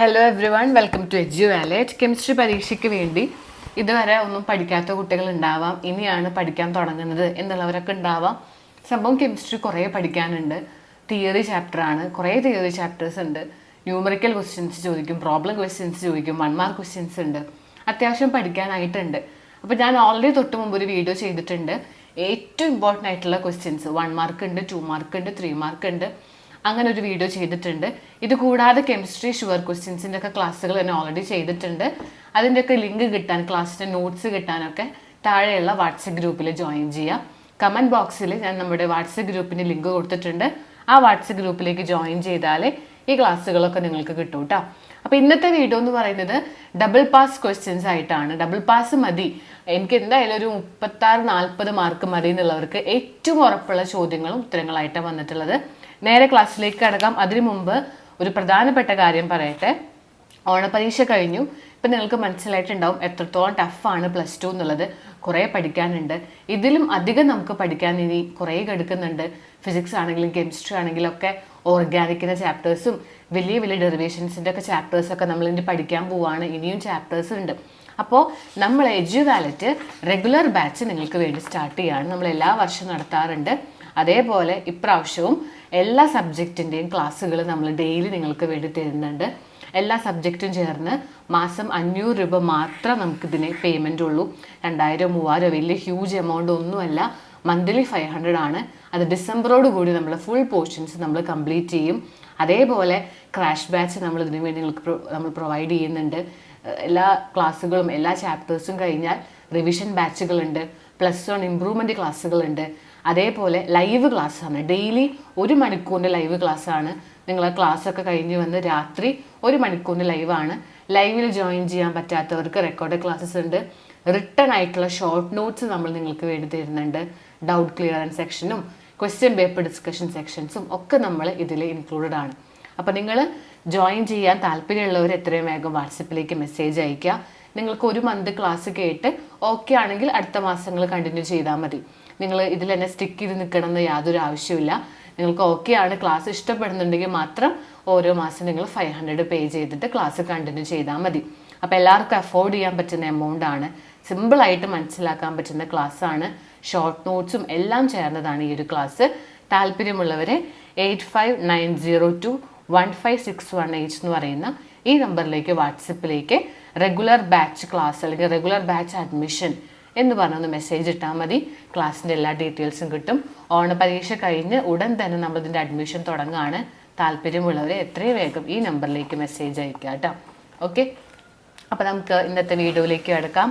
Hello everyone welcome to Edu Wallet chemistry പരീക്ഷയ്ക്ക് വേണ്ടി ഇതുവരെ ഒന്നും പഠിക്കാത്ത കുട്ടികൾ ഉണ്ടാവാം. ഇനിയാണ് പഠിക്കാൻ തുടങ്ങുന്നത് എന്നുള്ളവരൊക്കെ ഉണ്ടാവാം. സംഭവം കെമിസ്ട്രി കുറേ പഠിക്കാനുണ്ട്. തിയറി ചാപ്റ്ററാണ് കുറേ തിയറി ചാപ്റ്റേഴ്സ് ഉണ്ട്. ന്യൂമറിക്കൽ ക്വസ്റ്റ്യൻസ് ചോദിക്കും പ്രോബ്ലം ക്വസ്റ്റ്യൻസ് ചോദിക്കും വൺ മാർക്ക് ക്വസ്റ്റ്യൻസ് ഉണ്ട്. അത്യാവശ്യം പഠിക്കാനായിട്ടുണ്ട്. അപ്പോൾ ഞാൻ ഓൾറെഡി തൊട്ട് മുമ്പ് ഒരു വീഡിയോ ചെയ്തിട്ടുണ്ട്. ഏറ്റവും ഇമ്പോർട്ടന്റ് ആയിട്ടുള്ള ക്വസ്റ്റ്യൻസ് വൺ മാർക്ക് ഉണ്ട് ടു മാർക്ക് ഉണ്ട് ത്രീ മാർക്ക് ഉണ്ട്. അങ്ങനെ ഒരു വീഡിയോ ചെയ്തിട്ടുണ്ട്. ഇത് കൂടാതെ കെമിസ്ട്രി ഷുവർ ക്വസ്റ്റ്യൻസിന്റെ ഒക്കെ ക്ലാസ്സുകൾ തന്നെ ഓൾറെഡി ചെയ്തിട്ടുണ്ട്. അതിന്റെയൊക്കെ ലിങ്ക് കിട്ടാൻ ക്ലാസ്സിന്റെ നോട്ട്സ് കിട്ടാനൊക്കെ താഴെയുള്ള വാട്സപ്പ് ഗ്രൂപ്പിൽ ജോയിൻ ചെയ്യാം. കമന്റ് ബോക്സിൽ ഞാൻ നമ്മുടെ വാട്സപ്പ് ഗ്രൂപ്പിന് ലിങ്ക് കൊടുത്തിട്ടുണ്ട്. ആ വാട്സപ്പ് ഗ്രൂപ്പിലേക്ക് ജോയിൻ ചെയ്താൽ ഈ ക്ലാസ്സുകളൊക്കെ നിങ്ങൾക്ക് കിട്ടും കേട്ടോ അപ്പോൾ ഇന്നത്തെ വീഡിയോ എന്ന് പറയുന്നത് ഡബിൾ പാസ് ക്വസ്റ്റ്യൻസ് ആയിട്ടാണ്. ഡബിൾ പാസ് മതി. എനിക്ക് എന്തായാലും ഒരു മുപ്പത്താറ് നാൽപ്പത് മാർക്ക് മതി എന്നുള്ളവർക്ക് ഏറ്റവും ഉറപ്പുള്ള ചോദ്യങ്ങളും ഉത്തരങ്ങളായിട്ടാണ് വന്നിട്ടുള്ളത്. നേരെ ക്ലാസ്സിലേക്ക് കടക്കാം. അതിനു മുമ്പ് ഒരു പ്രധാനപ്പെട്ട കാര്യം പറയട്ടെ. ഓണപരീക്ഷ കഴിഞ്ഞു. ഇപ്പം നിങ്ങൾക്ക് മനസ്സിലായിട്ടുണ്ടാവും എത്രത്തോളം ടഫാണ് പ്ലസ് ടു എന്നുള്ളത്. കുറേ പഠിക്കാനുണ്ട്. ഇതിലും അധികം നമുക്ക് പഠിക്കാൻ ഇനി കുറേ കിടക്കുന്നുണ്ട്. ഫിസിക്സ് ആണെങ്കിലും കെമിസ്ട്രി ആണെങ്കിലും ഒക്കെ ഓർഗാനിക്കിന്റെ ചാപ്റ്റേഴ്സും വലിയ വലിയ ഡെറിവേഷൻസിന്റെ ഒക്കെ ചാപ്റ്റേഴ്സൊക്കെ നമ്മൾ ഇനി പഠിക്കാൻ പോവാണ്. ഇനിയും ചാപ്റ്റേഴ്സ് ഉണ്ട്. അപ്പോൾ നമ്മൾ എജ്യു വാലറ്റ് റെഗുലർ ബാച്ച് നിങ്ങൾക്ക് വേണ്ടി സ്റ്റാർട്ട് ചെയ്യുകയാണ് നമ്മൾ എല്ലാ വർഷവും നടത്താറുണ്ട്. അതേപോലെ ഇപ്രാവശ്യവും എല്ലാ സബ്ജക്റ്റിന്റെയും ക്ലാസ്സുകൾ നമ്മൾ ഡെയിലി നിങ്ങൾക്ക് വേണ്ടി തരുന്നുണ്ട്. എല്ലാ സബ്ജക്റ്റും ചേർന്ന് മാസം അഞ്ഞൂറ് രൂപ മാത്രം നമുക്കിതിന് പേയ്മെന്റ് ഉള്ളൂ. രണ്ടായിരം മൂവായിരം വലിയ ഹ്യൂജ് എമൗണ്ട് ഒന്നുമല്ല. മന്ത്ലി ഫൈവ് ഹൺഡ്രഡ് ആണ്. അത് ഡിസംബറോട് കൂടി നമ്മൾ ഫുൾ പോർഷൻസ് നമ്മൾ കംപ്ലീറ്റ് ചെയ്യും. അതേപോലെ ക്രാഷ് ബാച്ച് നമ്മൾ ഇതിനു വേണ്ടി നിങ്ങൾക്ക് നമ്മൾ പ്രൊവൈഡ് ചെയ്യുന്നുണ്ട്. എല്ലാ ക്ലാസ്സുകളും എല്ലാ ചാപ്റ്റേഴ്സും കഴിഞ്ഞാൽ റിവിഷൻ ബാച്ചുകളുണ്ട് പ്ലസ് വൺ ഇമ്പ്രൂവ്മെന്റ് ക്ലാസ്സുകളുണ്ട് അതേപോലെ ലൈവ് ക്ലാസ്സാണ് ഡെയിലി ഒരു മണിക്കൂറിന്റെ ലൈവ് ക്ലാസ്സാണ് നിങ്ങൾ ക്ലാസ് ക്ലാസ്സൊക്കെ കഴിഞ്ഞ് വന്ന് രാത്രി ഒരു മണിക്കൂറിന്റെ ലൈവാണ് ലൈവിൽ ജോയിൻ ചെയ്യാൻ പറ്റാത്തവർക്ക് റെക്കോർഡ് ക്ലാസ്സസ് ഉണ്ട്. റിട്ടേൺ ആയിട്ടുള്ള ഷോർട്ട് നോട്ട്സ് നമ്മൾ നിങ്ങൾക്ക് വേണ്ടി തരുന്നുണ്ട്. ഡൗട്ട് ക്ലിയറൻസ് സെക്ഷനും ക്വസ്റ്റ്യൻ പേപ്പർ ഡിസ്കഷൻ സെക്ഷൻസും ഒക്കെ നമ്മൾ ഇതിൽ ഇൻക്ലൂഡഡ് ആണ്. അപ്പോൾ നിങ്ങൾ ജോയിൻ ചെയ്യാൻ താല്പര്യമുള്ളവർ എത്രയും വേഗം വാട്സപ്പിലേക്ക് മെസ്സേജ് അയയ്ക്കുക. നിങ്ങൾക്ക് ഒരു മന്ത് ക്ലാസ് കേട്ട് ഓക്കെ ആണെങ്കിൽ അടുത്ത മാസങ്ങൾ കണ്ടിന്യൂ ചെയ്താൽ മതി. നിങ്ങൾ ഇതിൽ തന്നെ സ്റ്റിക്ക് ചെയ്ത് നിൽക്കണം എന്ന് യാതൊരു ആവശ്യമില്ല നിങ്ങൾക്ക് ഓക്കെ ആണ്. ക്ലാസ് ഇഷ്ടപ്പെടുന്നുണ്ടെങ്കിൽ മാത്രം ഓരോ മാസം നിങ്ങൾ ഫൈവ് ഹൺഡ്രഡ് പേ ചെയ്തിട്ട് ക്ലാസ് കണ്ടിന്യൂ ചെയ്താൽ മതി. അപ്പോൾ എല്ലാവർക്കും അഫോർഡ് ചെയ്യാൻ പറ്റുന്ന എമൗണ്ട് ആണ്. സിമ്പിളായിട്ട് മനസ്സിലാക്കാൻ പറ്റുന്ന ക്ലാസ്സാണ് ഷോർട്ട് നോട്ട്സും എല്ലാം ചേർന്നതാണ് ഈ ഒരു class താല്പര്യമുള്ളവരെ eight five nine zero two one five six one eight എന്ന് പറയുന്ന ഈ നമ്പറിലേക്ക് വാട്സപ്പിലേക്ക് റെഗുലർ ബാച്ച് ക്ലാസ് അല്ലെങ്കിൽ റെഗുലർ ബാച്ച് അഡ്മിഷൻ എന്ന് പറഞ്ഞൊന്ന് മെസ്സേജ് ഇട്ടാൽ മതി. ക്ലാസ്സിന്റെ എല്ലാ ഡീറ്റെയിൽസും കിട്ടും. ഓണ ഓണപരീക്ഷ കഴിഞ്ഞ് ഉടൻ തന്നെ നമ്മളിതിന്റെ അഡ്മിഷൻ തുടങ്ങുകയാണ് താല്പര്യമുള്ളവരെ എത്രയും വേഗം ഈ നമ്പറിലേക്ക് മെസ്സേജ് അയക്കുക കേട്ടോ. ഓക്കെ അപ്പോൾ നമുക്ക് ഇന്നത്തെ വീഡിയോയിലേക്ക് കിടക്കാം.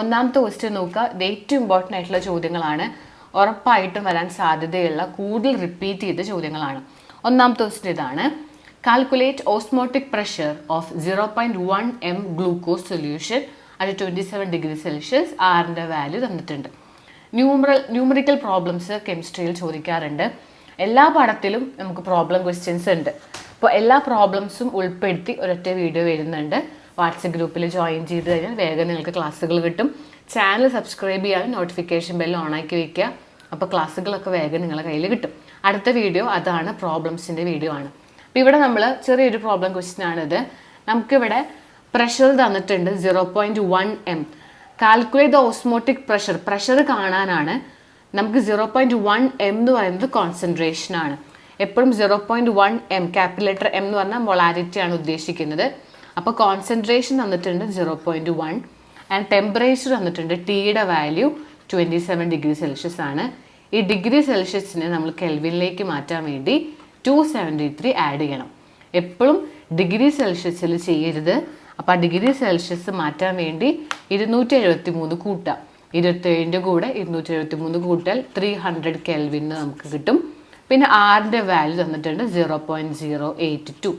ഒന്നാമത്തെ ക്വസ്റ്റ്യൻ നോക്കുക. ഇത് ഏറ്റവും ഇമ്പോർട്ടന്റ് ആയിട്ടുള്ള ചോദ്യങ്ങളാണ്. ഉറപ്പായിട്ടും വരാൻ സാധ്യതയുള്ള കൂടുതൽ റിപ്പീറ്റ് ചെയ്ത ചോദ്യങ്ങളാണ്. ഒന്നാമത്തെ ക്വസ്റ്റ്യൻ ഇതാണ്. Calculate osmotic pressure of zero point one M glucose solution അത് ട്വന്റി സെവൻ ഡിഗ്രി സെൽഷ്യസ് ആറിന്റെ വാല്യൂ തന്നിട്ടുണ്ട്. ന്യൂമറൽ ന്യൂമറിക്കൽ പ്രോബ്ലംസ് കെമിസ്ട്രിയിൽ ചോദിക്കാറുണ്ട്. എല്ലാ പാഠത്തിലും നമുക്ക് പ്രോബ്ലം ക്വസ്റ്റ്യൻസ് ഉണ്ട്. അപ്പോൾ എല്ലാ പ്രോബ്ലംസും ഉൾപ്പെടുത്തി ഒരൊറ്റ വീഡിയോ വരുന്നുണ്ട്. വാട്സപ്പ് ഗ്രൂപ്പിൽ ജോയിൻ ചെയ്ത് കഴിഞ്ഞാൽ വേഗം നിങ്ങൾക്ക് ക്ലാസ്സുകൾ കിട്ടും. ചാനൽ സബ്സ്ക്രൈബ് ചെയ്യാൻ നോട്ടിഫിക്കേഷൻ ബെൽ ഓണാക്കി വയ്ക്കുക അപ്പോൾ ക്ലാസ്സുകളൊക്കെ വേഗം നിങ്ങളുടെ കയ്യിൽ കിട്ടും. അടുത്ത വീഡിയോ അതാണ് പ്രോബ്ലംസിന്റെ വീഡിയോ ആണ്. അപ്പോൾ ഇവിടെ നമ്മൾ ചെറിയൊരു പ്രോബ്ലം ക്വസ്റ്റ്യൻ ആണിത്. നമുക്കിവിടെ പ്രഷർ തന്നിട്ടുണ്ട് zero point one M calculate the osmotic pressure pressure കാണാനാണ്. നമുക്ക് സീറോ പോയിന്റ് വൺ എം എന്ന് പറയുന്നത് കോൺസെൻട്രേഷൻ ആണ്. എപ്പോഴും zero point one M calculator M എന്ന് പറഞ്ഞാൽ മൊളാരിറ്റി ആണ് ഉദ്ദേശിക്കുന്നത്. അപ്പോൾ കോൺസെൻട്രേഷൻ തന്നിട്ടുണ്ട് zero point one and temperature തന്നിട്ടുണ്ട് ടീയുടെ value twenty seven degree Celsius ആണ്. ഈ ഡിഗ്രി സെൽഷ്യസിനെ നമ്മൾ കെൽവിനിലേക്ക് മാറ്റാൻ വേണ്ടി ടു സെവന്റി ത്രീ ആഡ് ചെയ്യണം. എപ്പോഴും ഡിഗ്രി സെൽഷ്യസിൽ ചെയ്യരുത്. അപ്പോൾ ആ ഡിഗ്രി സെൽഷ്യസ് മാറ്റാൻ വേണ്ടി ഇരുന്നൂറ്റി എഴുപത്തി മൂന്ന് കൂട്ടാം. ഇരുപത്തേഴിന്റെ കൂടെ ഇരുന്നൂറ്റി എഴുപത്തി മൂന്ന് കൂട്ടൽ ത്രീ ഹൺഡ്രഡ് കെൽവിന് നമുക്ക് കിട്ടും. പിന്നെ ആറിന്റെ വാല്യൂ തന്നിട്ടുണ്ട് zero point zero eight two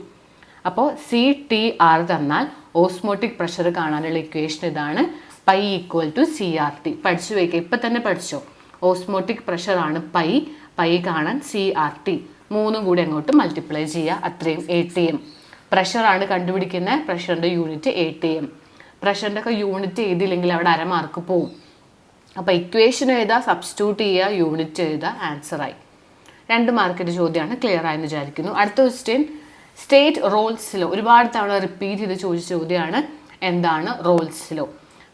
അപ്പോൾ സി ടി ആർ തന്നാൽ ഓസ്മോട്ടിക് പ്രഷർ കാണാനുള്ള ഇക്വേഷൻ ഇതാണ്. Pi equal to C R T പഠിച്ചു വയ്ക്കുക ഇപ്പം തന്നെ പഠിച്ചോ? ഓസ്മോട്ടിക് പ്രഷർ ആണ് പൈ പൈ കാണാൻ സി ആർ ടി മൂന്നും കൂടി അങ്ങോട്ട് മൾട്ടിപ്ലൈ ചെയ്യുക. അത്രയും എ ടി എം പ്രഷറാണ് കണ്ടുപിടിക്കുന്നത് പ്രഷറിന്റെ യൂണിറ്റ് എ ടി എം പ്രഷറിന്റെ ഒക്കെ യൂണിറ്റ് എഴുതിയില്ലെങ്കിൽ അവിടെ അരമാർക്ക് പോവും. അപ്പോൾ ഇക്വേഷൻ എഴുതുക സബ്സ്റ്റിറ്റ്യൂട്ട് ചെയ്യുക യൂണിറ്റ് എഴുതുക ആൻസറായി രണ്ട് മാർക്കിന്റെ ചോദ്യമാണ് ക്ലിയർ ആയെന്ന് വിചാരിക്കുന്നു. അടുത്ത ക്വസ്റ്റ്യൻ സ്റ്റേറ്റ് റോൾസ് ലോ ഒരുപാട് തവണ റിപ്പീറ്റ് ചെയ്ത് ചോദിച്ച ചോദ്യമാണ് എന്താണ് Raoult's law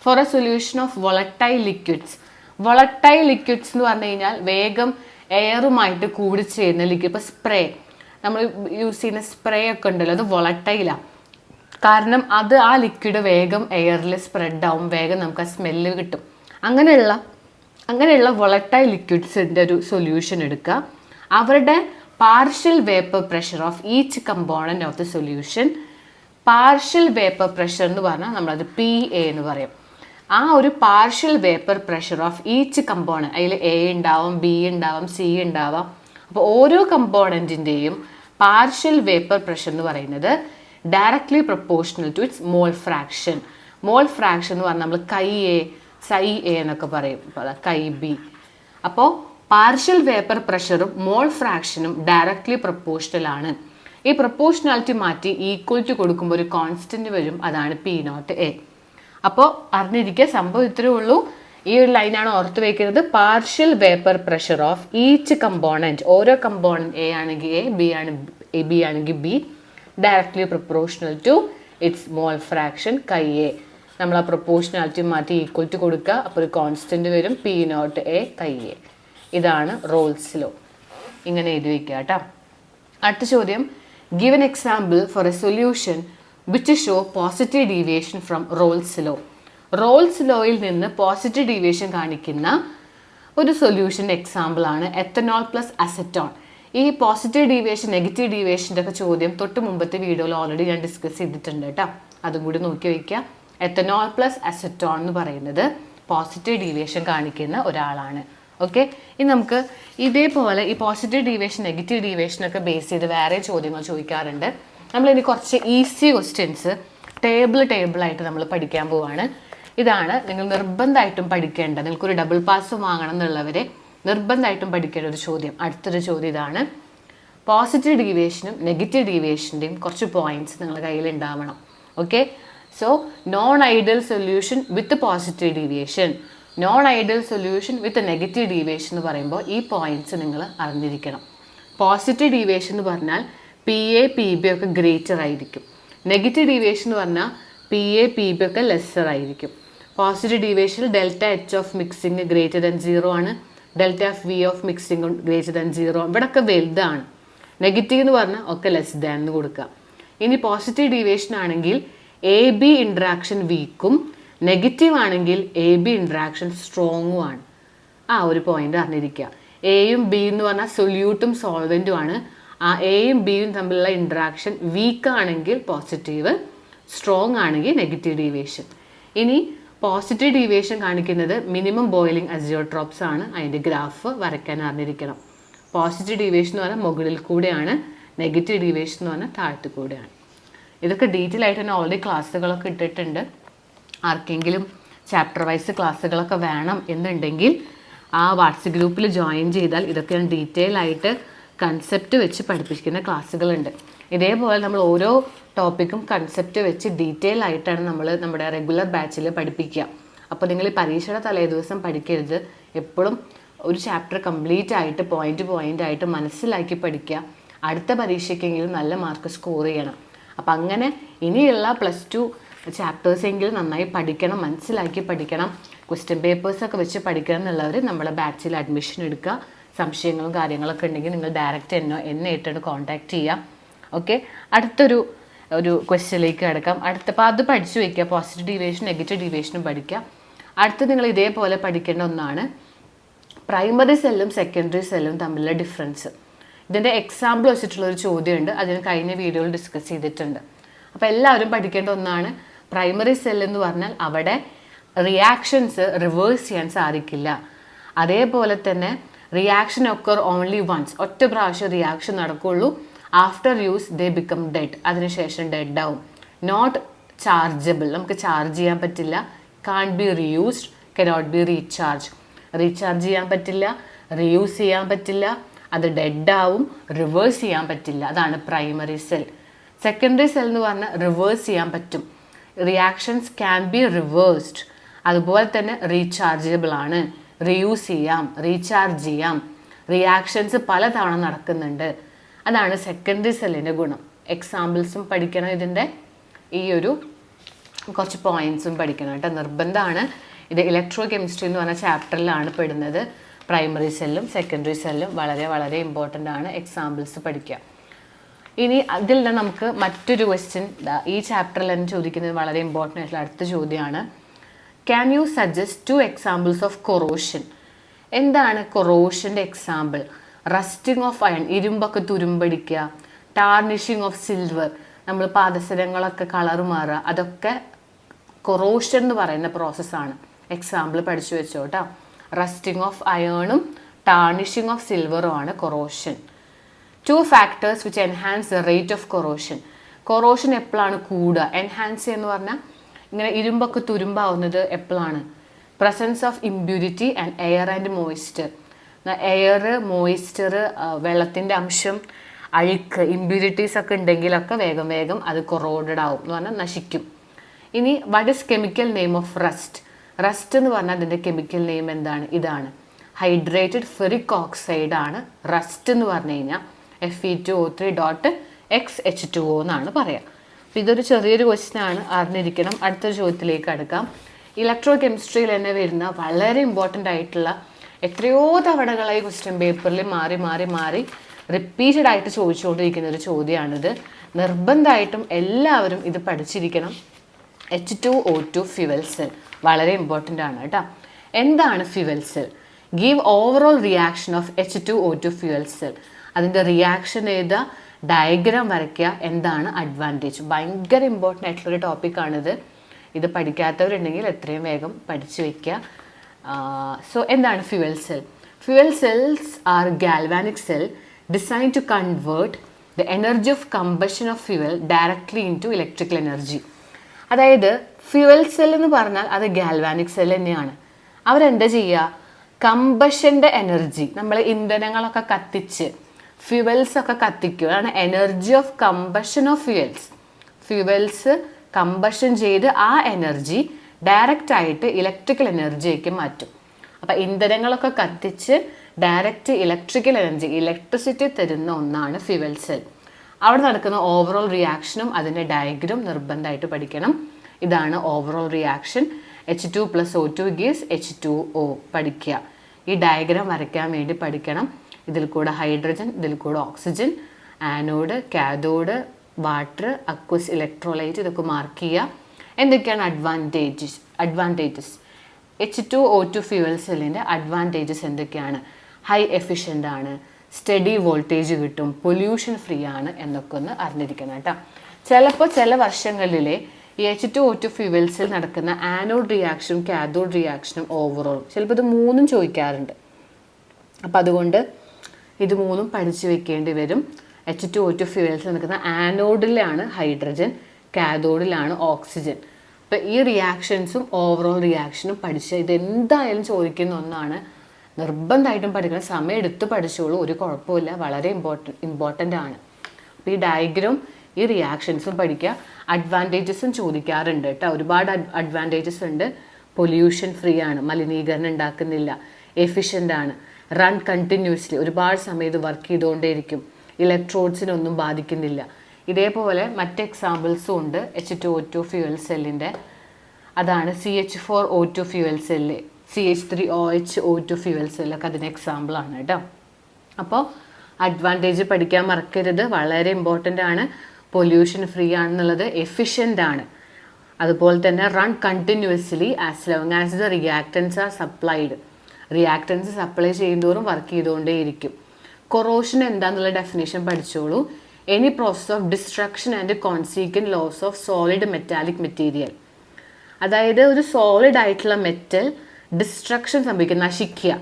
for a solution of volatile liquids volatile liquids എന്ന് പറഞ്ഞു കഴിഞ്ഞാൽ വേഗം എയറുമായിട്ട് കൂടി ചേരുന്ന ലിക്വിഡ് ഇപ്പോൾ സ്പ്രേ നമ്മൾ യൂസ് ചെയ്യുന്ന സ്പ്രേ ഒക്കെ ഉണ്ടല്ലോ അത് വൊളട്ടൈലാണ് കാരണം അത് ആ ലിക്വിഡ് വേഗം എയറിൽ സ്പ്രെഡ് ആവും വേഗം നമുക്ക് ആ സ്മെല്ല് കിട്ടും. അങ്ങനെയുള്ള അങ്ങനെയുള്ള വൊളട്ടൈൽ ലിക്വിഡ്സിന്റെ ഒരു സൊല്യൂഷൻ എടുക്കുക. അവരുടെ partial vapour pressure of each component of the solution partial vapour pressure എന്ന് പറഞ്ഞാൽ നമ്മളത് പി എ എന്ന് പറയും. ആ ഒരു partial vapour pressure of each component അതിൽ എ ഉണ്ടാവാം ബി ഉണ്ടാവാം സി ഉണ്ടാവാം. അപ്പോൾ ഓരോ കമ്പോണന്റിന്റെയും പാർഷ്യൽ വേപ്പർ പ്രഷർ എന്ന് പറയുന്നത് directly proportional to its mole fraction mole fraction എന്ന് പറഞ്ഞാൽ നമ്മൾ കൈ എ സൈ എ എന്നൊക്കെ പറയും. കൈ ബി അപ്പോൾ പാർഷ്യൽ വേപ്പർ പ്രഷറും മോൾ ഫ്രാക്ഷനും ഡയറക്ട്ലി പ്രൊപ്പോർഷണൽ ആണ്. ഈ പ്രൊപ്പോർഷണാലിറ്റി മാറ്റി ഈക്വൽ ടു കൊടുക്കുമ്പോൾ ഒരു കോൺസ്റ്റന്റ് വരും. അതാണ് പി നോട്ട് എ അപ്പോൾ അറിഞ്ഞിരിക്കുക സംഭവം ഇത്രയേ ഉള്ളൂ. ഈ ഒരു ലൈനാണ് ഓർത്ത് വയ്ക്കുന്നത് partial vapour pressure of each component ഓരോ കമ്പോണന്റ് എ ആണെങ്കിൽ എ ബി ആണ് എ ബി ആണെങ്കിൽ B directly proportional to its mole fraction chi A നമ്മൾ ആ പ്രൊപ്പോർഷണാലിറ്റി മാറ്റി ഈക്വൽ ടു കൊടുക്കുക. അപ്പോൾ ഒരു കോൺസ്റ്റന്റ് വരും. P nought A chi A ഇതാണ് റോൾസ് ലോ ഇങ്ങനെ എഴുതി വയ്ക്കുക കേട്ടോ. അടുത്ത ചോദ്യം. Given example for a solution which show positive deviation from Raoult's law Raoult's ലോയിൽ നിന്ന് പോസിറ്റീവ് ഡീവിയേഷൻ കാണിക്കുന്ന ഒരു സൊല്യൂഷന്റെ എക്സാമ്പിളാണ് എത്തനോൾ പ്ലസ് അസറ്റോൺ. ഈ പോസിറ്റീവ് ഡീവിയേഷൻ നെഗറ്റീവ് ഡീവിയേഷന്റെ ഒക്കെ ചോദ്യം തൊട്ട് മുമ്പത്തെ വീഡിയോയിൽ ഓൾറെഡി ഞാൻ ഡിസ്കസ് ചെയ്തിട്ടുണ്ട് കേട്ടോ. അതും കൂടി നോക്കി വയ്ക്കുക. എത്തനോൾ പ്ലസ് അസറ്റോൺ എന്ന് പറയുന്നത് പോസിറ്റീവ് ഡീവിയേഷൻ കാണിക്കുന്ന ഒരാളാണ്. ഓക്കെ ഇനി നമുക്ക് ഇതേപോലെ ഈ പോസിറ്റീവ് ഡീവിയേഷൻ നെഗറ്റീവ് ഡീവിയേഷനൊക്കെ ബേസ് ചെയ്ത് വേറെ ചോദ്യങ്ങൾ ചോദിക്കാറുണ്ട്. നമ്മളിനി കുറച്ച് ഈസി ക്വസ്റ്റ്യൻസ് ടേബിൾ ടേബിളായിട്ട് നമ്മൾ പഠിക്കാൻ പോവാണ്. ഇതാണ് നിങ്ങൾ നിർബന്ധമായിട്ടും പഠിക്കേണ്ട നിങ്ങൾക്കൊരു ഡബിൾ പാസ് വാങ്ങണം എന്നുള്ളവരെ നിർബന്ധമായിട്ടും പഠിക്കേണ്ട ഒരു ചോദ്യം. അടുത്തൊരു ചോദ്യം ഇതാണ്. പോസിറ്റീവ് ഡീവിയേഷനും നെഗറ്റീവ് ഡീവിയേഷന്റെയും കുറച്ച് പോയിന്റ്സ് നിങ്ങളുടെ കയ്യിൽ ഉണ്ടാവണം. Okay so non ideal solution with positive deviation non ideal solution with negative deviation എന്ന് പറയുമ്പോൾ ഈ പോയിന്റ്സ് നിങ്ങൾ അറിഞ്ഞിരിക്കണം. പോസിറ്റീവ് ഡീവിയേഷൻ എന്ന് പറഞ്ഞാൽ പി എ പി ബി ഒക്കെ ഗ്രേറ്റർ ആയിരിക്കും. നെഗറ്റീവ് ഡീവിയേഷൻ എന്ന് പറഞ്ഞാൽ പി എ പി ബി ഒക്കെ ലെസ്സർ ആയിരിക്കും. Positive ഡീവേഷനിൽ delta H of mixing greater than zero ആണ്. Delta F V of mixing greater than zero ഇവിടെയൊക്കെ വലുതാണ്. നെഗറ്റീവ് എന്ന് പറഞ്ഞാൽ ഒക്കെ ലെസ് ദാൻ എന്ന് കൊടുക്കുക. ഇനി പോസിറ്റീവ് ഡീവേഷൻ ആണെങ്കിൽ എ ബി ഇൻട്രാക്ഷൻ വീക്കും നെഗറ്റീവ് ആണെങ്കിൽ എ ബി ഇൻട്രാക്ഷൻ സ്ട്രോങ്ങും ആണ്. ആ ഒരു പോയിന്റ് അറിഞ്ഞിരിക്കുക. എയും ബി എന്ന് പറഞ്ഞാൽ സൊല്യൂട്ടും സോൾവെന്റും ആണ്. ആ എയും ബിയും തമ്മിലുള്ള ഇൻട്രാക്ഷൻ വീക്ക് ആണെങ്കിൽ പോസിറ്റീവ് സ്ട്രോങ് ആണെങ്കിൽ നെഗറ്റീവ് ഡീവേഷൻ ഇനി പോസിറ്റീവ് ഡീവിയേഷൻ കാണിക്കുന്നത് മിനിമം ബോയിലിംഗ് അസിയോട്രോപ്സ് ആണ്. അതിന്റെ ഗ്രാഫ് വരയ്ക്കാൻ അറിഞ്ഞിരിക്കണം. പോസിറ്റീവ് ഡീവിയേഷൻ എന്ന് പറഞ്ഞാൽ മുകളിൽ കൂടെയാണ് നെഗറ്റീവ് ഡീവിയേഷൻ എന്ന് പറഞ്ഞാൽ താഴ്ത്തു കൂടെയാണ്. ഇതൊക്കെ ഡീറ്റെയിൽ ആയിട്ട് തന്നെ ഓൾറെഡി ക്ലാസ്സുകളൊക്കെ ഇട്ടിട്ടുണ്ട്. ആർക്കെങ്കിലും ചാപ്റ്റർ വൈസ് ക്ലാസ്സുകളൊക്കെ വേണം എന്നുണ്ടെങ്കിൽ ആ വാട്സപ്പ് ഗ്രൂപ്പിൽ ജോയിൻ ചെയ്താൽ ഇതൊക്കെ ഡീറ്റെയിൽ ആയിട്ട് കൺസെപ്റ്റ് വെച്ച് പഠിപ്പിക്കുന്ന ക്ലാസ്സുകളുണ്ട് ഇതേപോലെ നമ്മൾ ഓരോ ടോപ്പിക്കും കൺസെപ്റ്റ് വെച്ച് ഡീറ്റെയിൽ ആയിട്ടാണ് നമ്മൾ നമ്മുടെ റെഗുലർ ബാച്ചിൽ പഠിപ്പിക്കുക. അപ്പോൾ നിങ്ങൾ ഈ പരീക്ഷയുടെ തലേ ദിവസം പഠിക്കരുത്. എപ്പോഴും ഒരു ചാപ്റ്റർ കംപ്ലീറ്റ് ആയിട്ട് പോയിന്റ് പോയിന്റ് ആയിട്ട് മനസ്സിലാക്കി പഠിക്കുക. അടുത്ത പരീക്ഷയ്ക്കെങ്കിലും നല്ല മാർക്ക് സ്കോർ ചെയ്യണം. അപ്പം അങ്ങനെ ഇനിയുള്ള പ്ലസ് ടു ചാപ്റ്റേഴ്സ് എങ്കിലും നന്നായി പഠിക്കണം മനസ്സിലാക്കി പഠിക്കണം. ക്വസ്റ്റ്യൻ പേപ്പേഴ്സൊക്കെ വെച്ച് പഠിക്കണം എന്നുള്ളവർ നമ്മളെ ബാച്ചിൽ അഡ്മിഷൻ എടുക്കുക. സംശയങ്ങളും കാര്യങ്ങളൊക്കെ ഉണ്ടെങ്കിൽ നിങ്ങൾ ഡയറക്റ്റ് എന്നോ എന്നെ ഇട്ടാണ് കോൺടാക്റ്റ് ചെയ്യാം ഓക്കെ അടുത്തൊരു ഒരു ക്വസ്റ്റ്യനിലേക്ക് കിടക്കാം. അടുത്ത അപ്പോൾ അത് പഠിച്ചു വയ്ക്കുക പോസിറ്റീവ് ഡീവിയേഷൻ നെഗറ്റീവ് ഡീവിയേഷനും പഠിക്കുക. അടുത്ത് നിങ്ങൾ ഇതേപോലെ പഠിക്കേണ്ട ഒന്നാണ് പ്രൈമറി സെല്ലും സെക്കൻഡറി സെല്ലും തമ്മിലുള്ള ഡിഫറൻസ് ഇതിന്റെ എക്സാമ്പിൾ വെച്ചിട്ടുള്ള ഒരു ചോദ്യമുണ്ട്. അതിന് കഴിഞ്ഞ വീഡിയോയിൽ ഡിസ്കസ് ചെയ്തിട്ടുണ്ട്. അപ്പോൾ എല്ലാവരും പഠിക്കേണ്ട ഒന്നാണ് പ്രൈമറി സെൽ എന്ന് പറഞ്ഞാൽ അവിടെ റിയാക്ഷൻസ് റിവേഴ്സ് ചെയ്യാൻ സാധിക്കില്ല. അതേപോലെ തന്നെ റിയാക്ഷൻ ഒക്കെ ഓൺലി വൺസ് ഒറ്റ പ്രാവശ്യം റിയാക്ഷൻ നടക്കുള്ളൂ. After use they become dead അതിനുശേഷം ഡെഡ് ആവും. നോട്ട് ചാർജബിൾ നമുക്ക് ചാർജ് ചെയ്യാൻ പറ്റില്ല. Can be reused cannot be recharge recharge ചെയ്യാൻ പറ്റില്ല. റീയൂസ് ചെയ്യാൻ പറ്റില്ല. അത് ഡെഡാവും റിവേഴ്സ് ചെയ്യാൻ പറ്റില്ല. അതാണ് പ്രൈമറി സെൽ സെക്കൻഡറി സെൽ എന്ന് പറഞ്ഞാൽ റിവേഴ്സ് ചെയ്യാൻ പറ്റും. റിയാക്ഷൻസ് ക്യാൻ ബി റിവേഴ്സ്ഡ് അതുപോലെ തന്നെ റീചാർജബിൾ ആണ്. റീയൂസ് ചെയ്യാം. റീചാർജ് ചെയ്യാം. റിയാക്ഷൻസ് പലതവണ നടക്കുന്നുണ്ട്. അതാണ് സെക്കൻഡറി സെല്ലിന്റെ ഗുണം. എക്സാമ്പിൾസും പഠിക്കണം ഇതിന്റെ ഈ ഒരു കുറച്ച് പോയിൻസും പഠിക്കണം കേട്ടോ. നിർബന്ധമാണ്. ഇത് ഇലക്ട്രോ കെമിസ്ട്രി എന്ന് പറഞ്ഞ ചാപ്റ്ററിലാണ് പെടുന്നത്. പ്രൈമറി സെല്ലും സെക്കൻഡറി സെല്ലും വളരെ വളരെ ഇമ്പോർട്ടന്റ് ആണ് എക്സാമ്പിൾസ് പഠിക്കുക. ഇനി അതിൽ നിന്ന് നമുക്ക് മറ്റൊരു ക്വസ്റ്റ്യൻ ഈ ചാപ്റ്ററിൽ തന്നെ ചോദിക്കുന്നത് വളരെ ഇമ്പോർട്ടന്റ് ആയിട്ടുള്ള അടുത്ത ചോദ്യമാണ്. Can you suggest two examples of corrosion എന്താണ് കൊറോഷന്റെ എക്സാമ്പിൾ റസ്റ്റിംഗ് ഓഫ് അയൺ ഇരുമ്പൊക്കെ തുരുമ്പടിക്കുക ടാർണിഷിങ് ഓഫ് സിൽവർ നമ്മൾ പാദസരങ്ങളൊക്കെ കളർ മാറുക അതൊക്കെ കൊറോഷൻ എന്ന് പറയുന്ന പ്രോസസ്സാണ് എക്സാമ്പിൾ പഠിച്ചു വെച്ചോട്ടോ. റസ്റ്റിംഗ് ഓഫ് അയേണും ടാർണിഷിങ് ഓഫ് സിൽവറും ആണ് corrosion two factors which enhance the rate of corrosion corrosion എപ്പോഴാണ് കൂടുക? എൻഹാൻസ് എന്ന് പറഞ്ഞാൽ ഇങ്ങനെ ഇരുമ്പൊക്കെ തുരുമ്പാവുന്നത് എപ്പോഴാണ് presence of impurity and air and moisture air moisture വെള്ളത്തിന്റെ അംശം അഴുക്ക് ഇമ്പ്യൂരിറ്റീസ് ഒക്കെ ഉണ്ടെങ്കിലൊക്കെ വേഗം വേഗം അത് കൊറോഡഡ് ആവും എന്ന് പറഞ്ഞാൽ നശിക്കും. ഇനി what is chemical name of rust rust എന്ന് പറഞ്ഞാൽ അതിന്റെ കെമിക്കൽ നെയിം എന്താണ്? ഇതാണ്. ഹൈഡ്രേറ്റഡ് ഫെറിക് ഓക്സൈഡ് ആണ് റസ്റ്റ് എന്ന് പറഞ്ഞു കഴിഞ്ഞാൽ F E two O three dot X H two O എന്നാണ് പറയുക അപ്പോൾ ഇതൊരു ചെറിയൊരു ക്വസ്റ്റ്യൻ ആണ്. അറിഞ്ഞിരിക്കണം. അടുത്തൊരു ചോദ്യത്തിലേക്ക് അടുക്കാം. ഇലക്ട്രോ കെമിസ്ട്രിയിൽ തന്നെ വരുന്ന വളരെ ഇമ്പോർട്ടന്റ് ആയിട്ടുള്ള എത്രയോ തവണകളായി ക്വസ്റ്റ്യൻ പേപ്പറിൽ മാറി മാറി മാറി റിപ്പീറ്റഡ് ആയിട്ട് ചോദിച്ചുകൊണ്ടിരിക്കുന്ന ഒരു ചോദ്യമാണിത്. നിർബന്ധമായിട്ടും എല്ലാവരും ഇത് പഠിച്ചിരിക്കണം. H two O two fuel cell വളരെ ഇമ്പോർട്ടന്റ് ആണ് കേട്ടോ. എന്താണ് fuel cell give overall reaction of H two O two fuel cell അതിന്റെ റിയാക്ഷൻ ചെയ്ത ഡയഗ്രാം വരയ്ക്കുക എന്താണ് അഡ്വാന്റേജ് ഭയങ്കര ഇമ്പോർട്ടന്റ് ആയിട്ടുള്ളൊരു ടോപ്പിക്കാണിത് ഇത് പഠിക്കാത്തവരുണ്ടെങ്കിൽ എത്രയും വേഗം പഠിച്ചു വെക്കുക സോ എന്താണ് fuel cell fuel cells are galvanic cell design to convert the energy of combustion of fuel directly into electrical energy അതായത് ഫ്യുവൽ സെൽ എന്ന് പറഞ്ഞാൽ അത് ഗാൽവാനിക് സെൽ തന്നെയാണ്. അവരെന്താ ചെയ്യുക? കമ്പഷന്റെ എനർജി നമ്മൾ ഇന്ധനങ്ങളൊക്കെ കത്തിച്ച് ഫ്യുവൽസ് ഒക്കെ കത്തിക്കുക. അതാണ് energy of combustion of fuels fuels combustion ചെയ്ത് ആ എനർജി ഡയറക്റ്റ് ആയിട്ട് ഇലക്ട്രിക്കൽ എനർജിയേക്ക് മാറ്റും. അപ്പം ഇന്ധനങ്ങളൊക്കെ കത്തിച്ച് ഡയറക്റ്റ് ഇലക്ട്രിക്കൽ എനർജി ഇലക്ട്രിസിറ്റി തരുന്ന ഒന്നാണ് ഫ്യുവൽ സെൽ അവിടെ നടക്കുന്ന ഓവറോൾ റിയാക്ഷനും അതിന്റെ ഡയഗ്രം നിർബന്ധമായിട്ട് പഠിക്കണം. ഇതാണ് overall reaction H two plus O two gives H two O പഠിക്കുക. ഈ ഡയഗ്രാം വരയ്ക്കാൻ വേണ്ടി പഠിക്കണം. ഇതിൽ കൂടെ ഹൈഡ്രജൻ ഇതിൽ കൂടെ oxygen anode cathode water aqueous electrolyte ഇതൊക്കെ മാർക്ക് ചെയ്യുക. എന്തൊക്കെയാണ് advantages advantages H two O two fuel സെല്ലിന്റെ അഡ്വാന്റേജസ് എന്തൊക്കെയാണ്? ഹൈ എഫിഷ്യന്റ് ആണ് സ്റ്റഡി വോൾട്ടേജ് കിട്ടും പൊല്യൂഷൻ ഫ്രീ ആണ് എന്നൊക്കെ ഒന്ന് അറിഞ്ഞിരിക്കണം കേട്ടോ. ചിലപ്പോൾ ചില വർഷങ്ങളിലെ ഈ എച്ച് ടു ഒ ടു ഫ്യൂവൽസിൽ നടക്കുന്ന ആനോഡ് റിയാക്ഷനും കാഥോഡ് റിയാക്ഷനും ഓവറോളും ചിലപ്പോൾ ഇത് മൂന്നും ചോദിക്കാറുണ്ട്. അപ്പോൾ അതുകൊണ്ട് ഇത് മൂന്നും പഠിച്ചു വെക്കേണ്ടി വരും. എച്ച് ടു ഒ ടു ഫ്യൂവൽസിൽ നടക്കുന്ന ആനോഡിലാണ് ഹൈഡ്രജൻ കാഥോഡിലാണ് ഓക്സിജൻ. അപ്പോൾ ഈ റിയാക്ഷൻസും ഓവറോൾ റിയാക്ഷനും പഠിച്ച ഇത് എന്തായാലും ചോദിക്കുന്ന ഒന്നാണ്. നിർബന്ധമായിട്ടും പഠിക്കണം. സമയം എടുത്ത് പഠിച്ചോളൂ. ഒരു കുഴപ്പമില്ല. വളരെ ഇമ്പോർട്ടന്റ് ഇമ്പോർട്ടന്റ് ആണ്. അപ്പോൾ ഈ ഡയഗ്രം ഈ റിയാക്ഷൻസും പഠിക്കുക. അഡ്വാന്റേജസും ചോദിക്കാറുണ്ട് കേട്ടോ. ഒരുപാട് അഡ്വാന്റേജസ് ഉണ്ട്. പൊല്യൂഷൻ ഫ്രീ ആണ്. മലിനീകരണം ഉണ്ടാക്കുന്നില്ല. എഫിഷ്യന്റ് ആണ്. റൺ കണ്ടിന്യൂസ്ലി ഒരുപാട് സമയം ഇത് വർക്ക് ചെയ്തുകൊണ്ടേയിരിക്കും. ഇലക്ട്രോഡ്സിനൊന്നും ബാധിക്കുന്നില്ല. ഇതേപോലെ മറ്റ് എക്സാമ്പിൾസും ഉണ്ട്. H two O two fuel സെല്ലിന്റെ അതാണ് C H four O two fuel cell C H three O H O two fuel സെല്ലൊക്കെ അതിന് എക്സാമ്പിളാണ് കേട്ടോ. അപ്പോൾ അഡ്വാന്റേജ് പഠിക്കാൻ മറക്കരുത്. വളരെ ഇമ്പോർട്ടന്റ് ആണ്. പൊല്യൂഷൻ ഫ്രീ ആണെന്നുള്ളത് എഫിഷ്യന്റ് ആണ്. അതുപോലെ തന്നെ run continuously as long as the reactants are supplied reactants supply ചെയ്യുന്നതോറും work ചെയ്തുകൊണ്ടേയിരിക്കും. കൊറോഷൻ എന്താണെന്നുള്ള ഡെഫിനേഷൻ പഠിച്ചോളൂ. Any process of destruction and consequent loss of solid metallic material അതായത് ഒരു സോളിഡ് ആയിട്ടുള്ള മെറ്റൽ ഡിസ്ട്രക്ഷൻ സംഭവിക്കുക നശിക്കുക.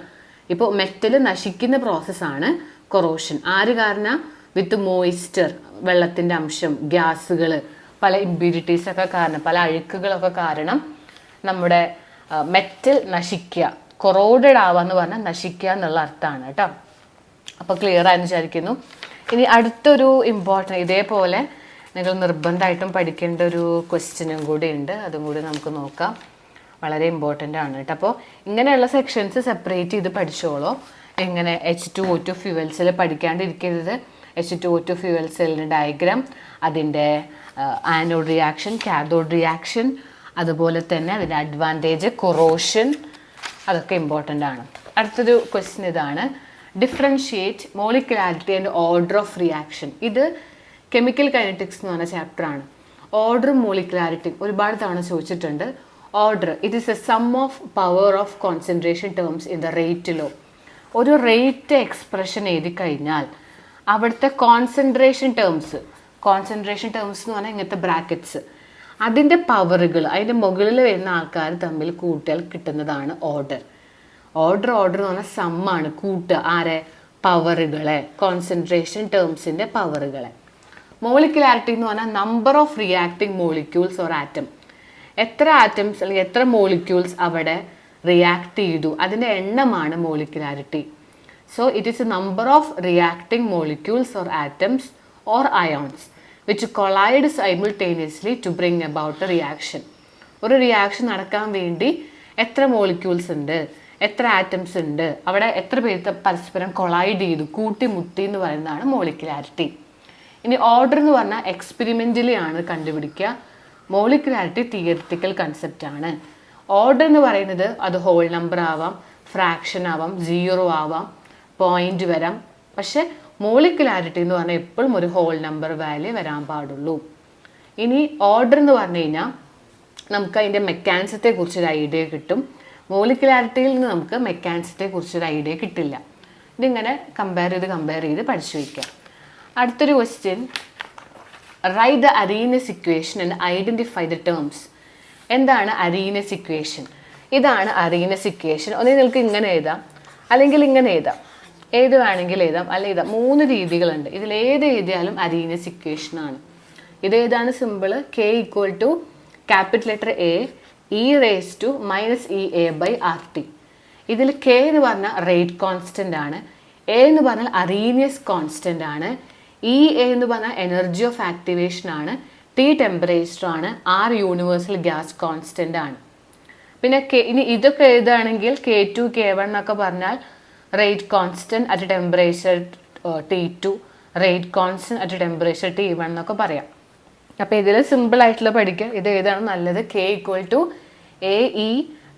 ഇപ്പോൾ മെറ്റൽ നശിക്കുന്ന പ്രോസസ്സാണ് കൊറോഷൻ ആര് കാരണം? വിത്ത് മോയിസ്റ്റർ വെള്ളത്തിന്റെ അംശം ഗ്യാസുകൾ പല ഇമ്പ്യൂരിറ്റീസൊക്കെ കാരണം പല അഴുക്കുകളൊക്കെ കാരണം നമ്മുടെ മെറ്റൽ നശിക്കുക. കൊറോഡഡ് ആവുക എന്ന് പറഞ്ഞാൽ നശിക്കുക എന്നുള്ള അർത്ഥമാണ് കേട്ടോ. അപ്പോൾ ക്ലിയർ ആയെന്ന് വിചാരിക്കുന്നു. ഇനി അടുത്തൊരു ഇമ്പോർട്ടന്റ് ഇതേപോലെ നിങ്ങൾ നിർബന്ധമായിട്ടും പഠിക്കേണ്ട ഒരു ക്വസ്റ്റ്യനും കൂടി ഉണ്ട്. അതും കൂടി നമുക്ക് നോക്കാം. വളരെ ഇമ്പോർട്ടന്റ് ആണ് കേട്ടോ. അപ്പോൾ ഇങ്ങനെയുള്ള സെക്ഷൻസ് സെപ്പറേറ്റ് ചെയ്ത് പഠിച്ചോളൂ. എങ്ങനെ എച്ച് ടു ഒ ടു ഫ്യൂവൽസിൽ പഠിക്കാണ്ടിരിക്കരുത്. H two O two fuel സെല്ലിന്റെ ഡയഗ്രാം അതിന്റെ ആനോഡ് റിയാക്ഷൻ കാഥോഡ് റിയാക്ഷൻ അതുപോലെ തന്നെ അതിന്റെ അഡ്വാന്റേജ് കൊറോഷൻ അതൊക്കെ ഇമ്പോർട്ടന്റ് ആണ്. അടുത്തൊരു ക്വസ്റ്റ്യൻ ഇതാണ്. Differentiate molecularity and order of reaction ഇത് കെമിക്കൽ കൈനറ്റിക്സ് എന്ന് പറഞ്ഞ ചാപ്റ്ററാണ് ഓർഡറും മോളിക്കുലാരിറ്റിയും ഒരുപാട് തവണ ചോദിച്ചിട്ടുണ്ട്. Order it is a sum of power of concentration terms in the rate law ഒരു റേറ്റ് എക്സ്പ്രഷൻ എഴുതി കഴിഞ്ഞാൽ അവിടുത്തെ കോൺസെൻട്രേഷൻ ടേംസ് കോൺസെൻട്രേഷൻ ടേംസ് എന്ന് പറഞ്ഞാൽ ഇങ്ങനത്തെ ബ്രാക്കറ്റ്സ് അതിന്റെ പവറുകൾ അതിന്റെ മുകളിൽ വരുന്ന ആൾക്കാർ തമ്മിൽ കൂട്ടിയാൽ കിട്ടുന്നതാണ് ഓർഡർ ഓർഡർ ഓർഡർ എന്ന് പറഞ്ഞാൽ സമ്മാണ് കൂട്ടുക. ആരെ? പവറുകളെ കോൺസെൻട്രേഷൻ ടേംസിന്റെ പവറുകളെ മോളിക്കുലാരിറ്റി എന്ന് പറഞ്ഞാൽ number of reacting molecules or atom എത്ര ആറ്റംസ് അല്ലെങ്കിൽ എത്ര മോളിക്യൂൾസ് അവിടെ റിയാക്ട് ചെയ്തു? അതിന്റെ എണ്ണമാണ് molecularity so it is a number of reacting molecules or atoms or ions which collide simultaneously to bring about a reaction ഒരു റിയാക്ഷൻ നടക്കാൻ വേണ്ടി എത്ര മോളിക്യൂൾസ് ഉണ്ട്? എത്ര ആറ്റംസ് ഉണ്ട്? അവിടെ എത്ര പേര് പരസ്പരം കൊളൈഡ് ചെയ്തു? കൂട്ടിമുട്ടി എന്ന് പറയുന്നതാണ് മോളിക്കുലാരിറ്റി ഇനി ഓർഡർ എന്ന് പറഞ്ഞാൽ എക്സ്പെരിമെന്റലി ആണ് കണ്ടുപിടിക്കുക. മോളിക്കുലാരിറ്റി തിയറിറ്റിക്കൽ കൺസെപ്റ്റ് ആണ്. ഓർഡർ എന്ന് പറയുന്നത് അത് ഹോൾ നമ്പർ ആവാം ഫ്രാക്ഷൻ ആവാം സീറോ ആവാം പോയിന്റ് വരാം. പക്ഷെ മോളിക്കുലാരിറ്റി എന്ന് പറഞ്ഞാൽ എപ്പോഴും ഒരു ഹോൾ നമ്പർ വാല്യൂ വരാൻ പാടുള്ളൂ. ഇനി ഓർഡർ എന്ന് പറഞ്ഞു കഴിഞ്ഞാൽ നമുക്ക് അതിന്റെ മെക്കാനിസത്തെ കുറിച്ചൊരു ഐഡിയ കിട്ടും. മോളിക്കുലാരിറ്റിയിൽ നിന്ന് നമുക്ക് മെക്കാനിക്സിനെ കുറിച്ചൊരു ഐഡിയ കിട്ടില്ല. ഇതിങ്ങനെ കമ്പയർ ചെയ്ത് കമ്പയർ ചെയ്ത് പഠിച്ചു വയ്ക്കാം അടുത്തൊരു question write the Arrhenius equation and identify the terms എന്താണ് അരീനസ് ഇക്വേഷൻ ഇതാണ് അറീനസ് ഇക്വേഷൻ ഒന്നേ നിങ്ങൾക്ക് ഇങ്ങനെ എഴുതാം. അല്ലെങ്കിൽ ഇങ്ങനെ എഴുതാം. ഏത് വേണമെങ്കിൽ എഴുതാം. അല്ല എഴുതാം. മൂന്ന് രീതികളുണ്ട്. ഇതിൽ ഏത് എഴുതിയാലും അരീനസ് ഇക്വേഷനാണ് ഇത് ഏതാണ്? Simple K equal to capital letter A E raise to minus E A by R T ഇതിൽ കെ എന്ന് പറഞ്ഞാൽ റേറ്റ് കോൺസ്റ്റന്റ് ആണ്. എ എന്ന് പറഞ്ഞാൽ അറീനിയസ് കോൺസ്റ്റന്റ് ആണ്. ഇ എ എന്ന് പറഞ്ഞാൽ എനർജി ഓഫ് ആക്ടിവേഷൻ ആണ്. ടി ടെമ്പറേച്ചർ ആണ്. ആർ യൂണിവേഴ്സൽ ഗ്യാസ് കോൺസ്റ്റന്റ് ആണ്. പിന്നെ കെ ഇനി ഇതൊക്കെ എഴുതുകയാണെങ്കിൽ കെ ടു കെ വൺ എന്നൊക്കെ പറഞ്ഞാൽ rate constant at temperature T two rate constant at temperature T one എന്നൊക്കെ പറയാം. അപ്പോൾ ഇതിൽ സിമ്പിൾ ആയിട്ടുള്ള പഠിക്കുക ഇത് ഏതാണ് നല്ലത്? K equal to A E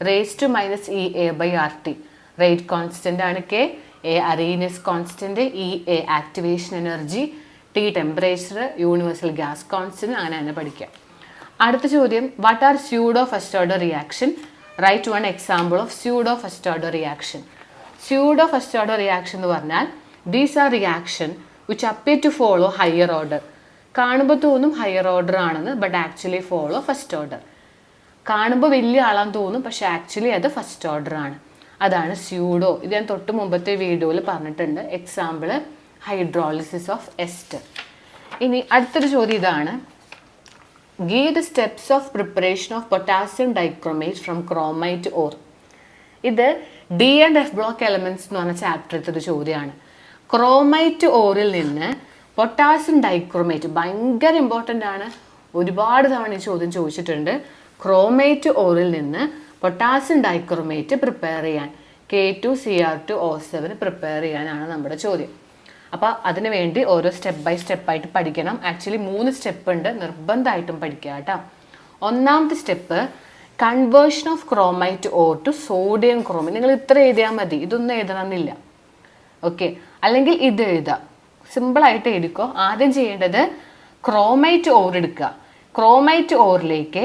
raise to minus E A by R T rate constant ആണ് K A Arrhenius constant E A activation energy T temperature universal gas constant അങ്ങനെ തന്നെ പഠിക്കാം. അടുത്ത ചോദ്യം what are pseudo first order reaction write one example of pseudo first order reaction pseudo first order reaction എന്ന് പറഞ്ഞാൽ these are reaction which appear to follow higher order കാണുമ്പോൾ തോന്നും higher order ആണെന്ന് but actually follow first order കാണുമ്പോൾ വലിയ ആളാന്ന് തോന്നും പക്ഷെ actually അത് ഫസ്റ്റ് ഓർഡർ ആണ്. അതാണ് സ്യൂഡോ ഇത് ഞാൻ തൊട്ട് മുമ്പത്തെ വീഡിയോയിൽ പറഞ്ഞിട്ടുണ്ട്. എക്സാമ്പിൾ ഹൈഡ്രോളിസിസ് ഓഫ് എസ്റ്റർ ഇനി അടുത്തൊരു ചോദ്യം ഇതാണ്. Give the steps of preparation of potassium dichromate from chromite ore ഇത് D and F block elements എന്ന് പറഞ്ഞ ചാപ്റ്ററിലത്തെ ഒരു ചോദ്യമാണ്. ക്രോമൈറ്റ് ഓറിൽ നിന്ന് പൊട്ടാസ്യം ഡൈക്രോമേറ്റ് ഭയങ്കര ഇമ്പോർട്ടന്റ് ആണ്. ഒരുപാട് തവണ ഈ ചോദ്യം ചോദിച്ചിട്ടുണ്ട്. ക്രോമേറ്റ് ഓറിൽ നിന്ന് പൊട്ടാസ്യം ഡൈക്രോമേറ്റ് പ്രിപ്പയർ ചെയ്യാൻ K two C R two O seven prepare ചെയ്യാനാണ് നമ്മുടെ ചോദ്യം. അപ്പോൾ അതിന് വേണ്ടി ഓരോ സ്റ്റെപ്പ് ബൈ സ്റ്റെപ്പായിട്ട് പഠിക്കണം. ആക്ച്വലി മൂന്ന് സ്റ്റെപ്പ് ഉണ്ട്. നിർബന്ധമായിട്ടും പഠിക്കുക കേട്ടോ. ഒന്നാമത്തെ step conversion of chromite ore to sodium chromite നിങ്ങൾ ഇത്ര എഴുതിയാൽ മതി. ഇതൊന്നും എഴുതണമെന്നില്ല. ഓക്കെ അല്ലെങ്കിൽ ഇത് എഴുതാം. സിമ്പിളായിട്ട് എടുക്കുക ആദ്യം ചെയ്യേണ്ടത് ക്രോമൈറ്റ് ഓർ എടുക്കുക. Chromite ഓറിലേക്ക്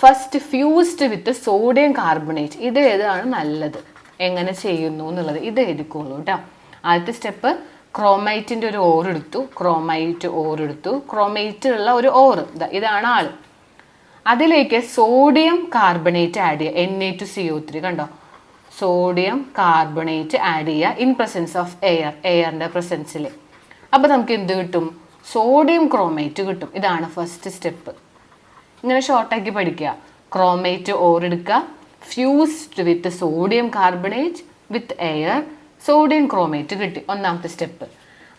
first fused with sodium carbonate ഇത് ഏതാണ് നല്ലത്? എങ്ങനെ ചെയ്യുന്നു എന്നുള്ളത് ഇത് എടുക്കുള്ളൂ കേട്ടോ ആദ്യത്തെ സ്റ്റെപ്പ് ക്രോമൈറ്റിന്റെ ഒരു ഓർ എടുത്തു. ക്രോമൈറ്റ് ഓർ എടുത്തു. ക്രോമൈറ്റിലുള്ള ഒരു ഓർ ഇതാണ് ആൾ അതിലേക്ക് സോഡിയം കാർബണേറ്റ് ആഡ് ചെയ്യുക. N A two C O three കണ്ടോ? സോഡിയം കാർബണേറ്റ് ആഡ് ചെയ്യുക ഇൻ പ്രസൻസ് ഓഫ് എയർ എയറിന്റെ പ്രസൻസിൽ അപ്പോൾ നമുക്ക് എന്ത് കിട്ടും? സോഡിയം ക്രോമേറ്റ് കിട്ടും. ഇതാണ് ഫസ്റ്റ് സ്റ്റെപ്പ് ഇങ്ങനെ ഷോർട്ടാക്കി പഠിക്കുക. ക്രോമേറ്റ് ഓർ എടുക്കുക. Fused with sodium carbonate with air sodium chromate കിട്ടി. ഒന്നാമത്തെ സ്റ്റെപ്പ്